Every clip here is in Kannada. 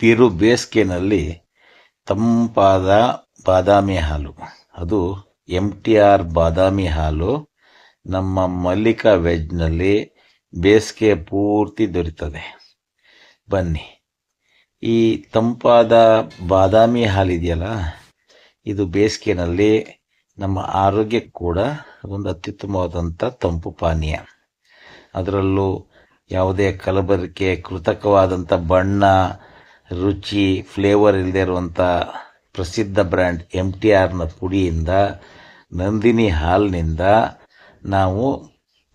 ಬಿರು ಬೇಸಿಗೆನಲ್ಲಿ ತಂಪಾದ ಬಾದಾಮಿ ಹಾಲು. ಅದು ಎಂ ಟಿ ಆರ್ ಬಾದಾಮಿ ಹಾಲು. ನಮ್ಮ ಮಲ್ಲಿಕಾ ವೆಜ್ನಲ್ಲಿ ಬೇಸಿಗೆ ಪೂರ್ತಿ ದೊರೀತದೆ. ಬನ್ನಿ. ಈ ತಂಪಾದ ಬಾದಾಮಿ ಹಾಲಿದೆಯಲ್ಲ, ಇದು ಬೇಸಿಗೆನಲ್ಲಿ ನಮ್ಮ ಆರೋಗ್ಯಕ್ಕೆ ಕೂಡ ಒಂದು ಅತ್ಯುತ್ತಮವಾದಂಥ ತಂಪು ಪಾನೀಯ. ಅದರಲ್ಲೂ ಯಾವುದೇ ಕಲಬೆರಕೆ, ಕೃತಕವಾದಂಥ ಬಣ್ಣ ರುಚಿ ಫ್ಲೇವರ್ ಇಲ್ಲದೆ ಇರುವಂಥ ಪ್ರಸಿದ್ಧ ಬ್ರ್ಯಾಂಡ್ ಎಂ ಟಿ ಆರ್ನ ಪುಡಿಯಿಂದ ನಂದಿನಿ ಹಾಲಿನಿಂದ ನಾವು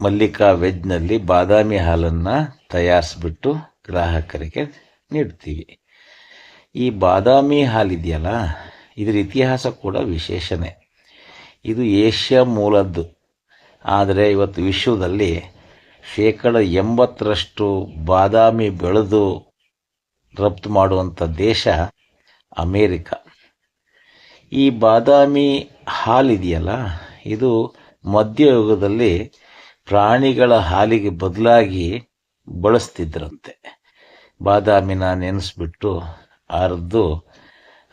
ಮಲ್ಲಿಕಾ ವೆಜ್ನಲ್ಲಿ ಬಾದಾಮಿ ಹಾಲನ್ನು ತಯಾರಿಸ್ಬಿಟ್ಟು ಗ್ರಾಹಕರಿಗೆ ನೀಡ್ತೀವಿ. ಈ ಬಾದಾಮಿ ಹಾಲಿದೆಯಲ್ಲ ಇದರ ಇತಿಹಾಸ ಕೂಡ ವಿಶೇಷನೇ. ಇದು ಏಷ್ಯಾ ಮೂಲದ್ದು. ಆದರೆ ಇವತ್ತು ವಿಶ್ವದಲ್ಲಿ ಶೇಕಡ ಎಂಬತ್ತರಷ್ಟು ಬಾದಾಮಿ ಬೆಳೆದು ರಫ್ತು ಮಾಡುವಂಥ ದೇಶ ಅಮೇರಿಕ. ಈ ಬಾದಾಮಿ ಹಾಲಿದೆಯಲ್ಲ ಇದು ಮಧ್ಯಯುಗದಲ್ಲಿ ಪ್ರಾಣಿಗಳ ಹಾಲಿಗೆ ಬದಲಾಗಿ ಬಳಸ್ತಿದ್ರಂತೆ. ಬಾದಾಮಿನ ನೆನೆಸ್ಬಿಟ್ಟು ಅರೆದು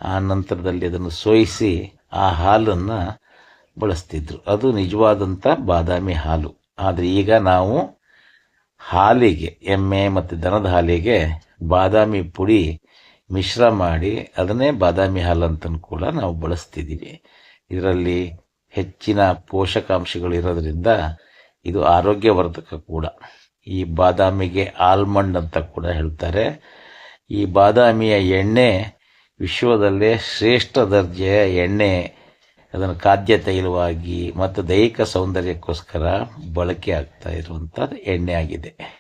ಆ ನಂತರದಲ್ಲಿ ಅದನ್ನು ಸೋಯಿಸಿ ಆ ಹಾಲನ್ನು ಬಳಸ್ತಿದ್ರು. ಅದು ನಿಜವಾದಂಥ ಬಾದಾಮಿ ಹಾಲು. ಆದರೆ ಈಗ ನಾವು ಹಾಲಿಗೆ, ಎಮ್ಮೆ ಮತ್ತು ದನದ ಹಾಲಿಗೆ ಬಾದಾಮಿ ಪುಡಿ ಮಿಶ್ರ ಮಾಡಿ ಅದನ್ನೇ ಬಾದಾಮಿ ಹಾಲು ಅಂತ ಕೂಡ ನಾವು ಬಳಸ್ತಿದ್ದೀವಿ ಇದರಲ್ಲಿ ಹೆಚ್ಚಿನ ಪೋಷಕಾಂಶಗಳು ಇರೋದ್ರಿಂದ ಇದು ಆರೋಗ್ಯವರ್ಧಕ ಕೂಡ. ಈ ಬಾದಾಮಿಗೆ ಆಲ್ಮಂಡ್ ಅಂತ ಕೂಡ ಹೇಳ್ತಾರೆ. ಈ ಬಾದಾಮಿಯ ಎಣ್ಣೆ ವಿಶ್ವದಲ್ಲೇ ಶ್ರೇಷ್ಠ ದರ್ಜೆಯ ಎಣ್ಣೆ. ಅದನ್ನು ಖಾದ್ಯ ತೈಲವಾಗಿ ಮತ್ತು ದೈಹಿಕ ಸೌಂದರ್ಯಕ್ಕೋಸ್ಕರ ಬಳಕೆ ಆಗ್ತಾ ಇರುವಂಥ ಎಣ್ಣೆ ಆಗಿದೆ.